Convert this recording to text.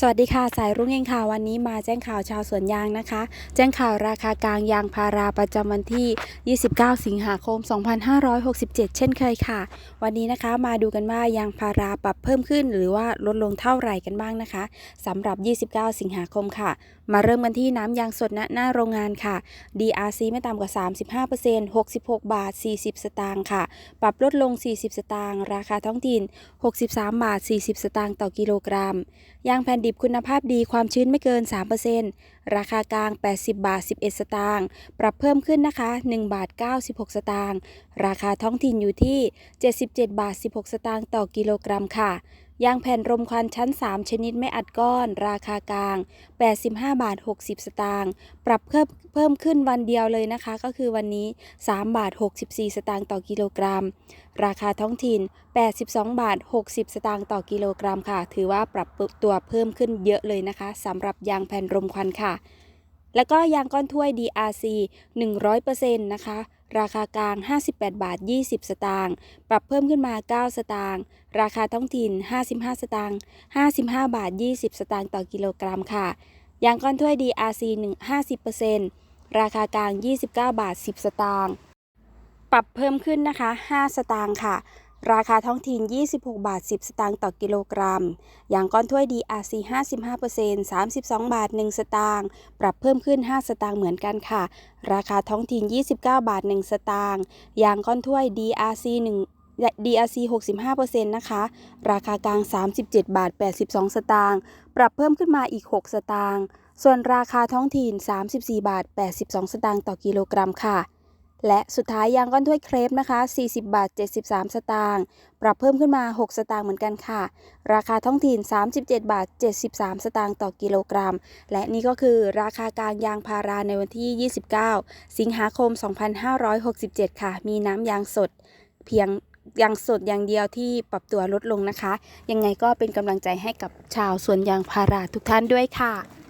สวัสดีค่ะ สายรุ่งเองค่ะวันนี้มาแจ้งข่าวชาวสวนยางนะคะ แจ้งข่าวราคากลางยางพาราประจำวันที่ 29 สิงหาคม 2567 เช่นเคยค่ะ วันนี้นะคะมาดูกันว่ายางพาราปรับเพิ่มขึ้น หรือว่าลดลงเท่าไหร่กันบ้างนะคะสำหรับ 29 สิงหาคมค่ะ มาเริ่มกันที่น้ำยางสดณหน้าโรงงานค่ะ DRC ไม่ต่ำกว่า 35% 66 บาท 40 สตางค์ค่ะ ปรับลดลง 40 สตางค์ราคาท้องถิ่น 63 บาท 40 สตางค์ต่อกิโลกรัมยางแผ่นดิบคุณภาพดีความชื้นไม่เกิน 3%ราคากลาง 80 บาท 11 สตางค์ปรับเพิ่มขึ้นนะคะ 1 บาท 96 สตางค์ราคาท้องถิ่นอยู่ที่ 77 บาท 16 สตางค์ต่อกิโลกรัมค่ะ ยางแผ่นรมควันชั้น 3 ชนิดไม่อัดก้อน ราคากลาง 85 บาท 60 สตางค์ ปรับเพิ่มเพิ่มขึ้นวันเดียวเลยนะคะ ก็คือวันนี้ 3 บาท 64 สตางค์ต่อกิโลกรัม ราคาท้องถิ่น 82 บาท 60 สตางค์ต่อกิโลกรัมค่ะ ถือว่าปรับตัวเพิ่มขึ้นเยอะเลยนะคะสำหรับยางแผ่นรมควันค่ะ แล้วก็ยางก้อนถ้วย DRC 100%นะคะ ราคากลาง 58 บาท 20 สตางค์ ปรับเพิ่มขึ้นมา 9 สตางค์ ราคาท้องถิ่น 55 สตางค์ 55 บาท 20 สตางค์ต่อกิโลกรัมค่ะ ยางก้อนถ้วย DRC 1 50%ราคากลาง 29 บาท 10 สตางค์ ปรับเพิ่มขึ้นนะคะ 5 สตางค์ค่ะ ราคาท้องถิ่น 26 บาท 10 สตางค์ต่อกิโลกรัม อย่างก้อนถ้วย DRC 55% 32 บาท 1 สตางค์ ปรับเพิ่มขึ้น 5 สตางค์เหมือนกันค่ะ ราคาท้องถิ่น 29 บาท 1 สตางค์อย่างก้อนถ้วย DRC 1 DRC 65%นะคะ ราคากลาง 37 บาท 82 สตางค์ ปรับเพิ่มขึ้นมาอีก 6 สตางค์ ส่วนราคาท้องถิ่น 34 บาท 82 สตางค์ต่อกิโลกรัมค่ะ และสุดท้ายยางก้อนถ้วยเครปนะคะ 40 บาท 73 สตางค์ปรับเพิ่มขึ้นมา 6 สตางค์เหมือนกันค่ะ ราคาท้องถิ่น 37 บาท 73 สตางค์ต่อกิโลกรัม และนี่ก็คือราคากลางยางพาราในวันที่ 29 สิงหาคม 2567 ค่ะ มีน้ำยางสดเพียงยางสดอย่างเดียวที่ปรับตัวลดลงนะคะ ยังไงก็เป็นกำลังใจให้กับชาวสวนยางพาราทุกท่านด้วยค่ะ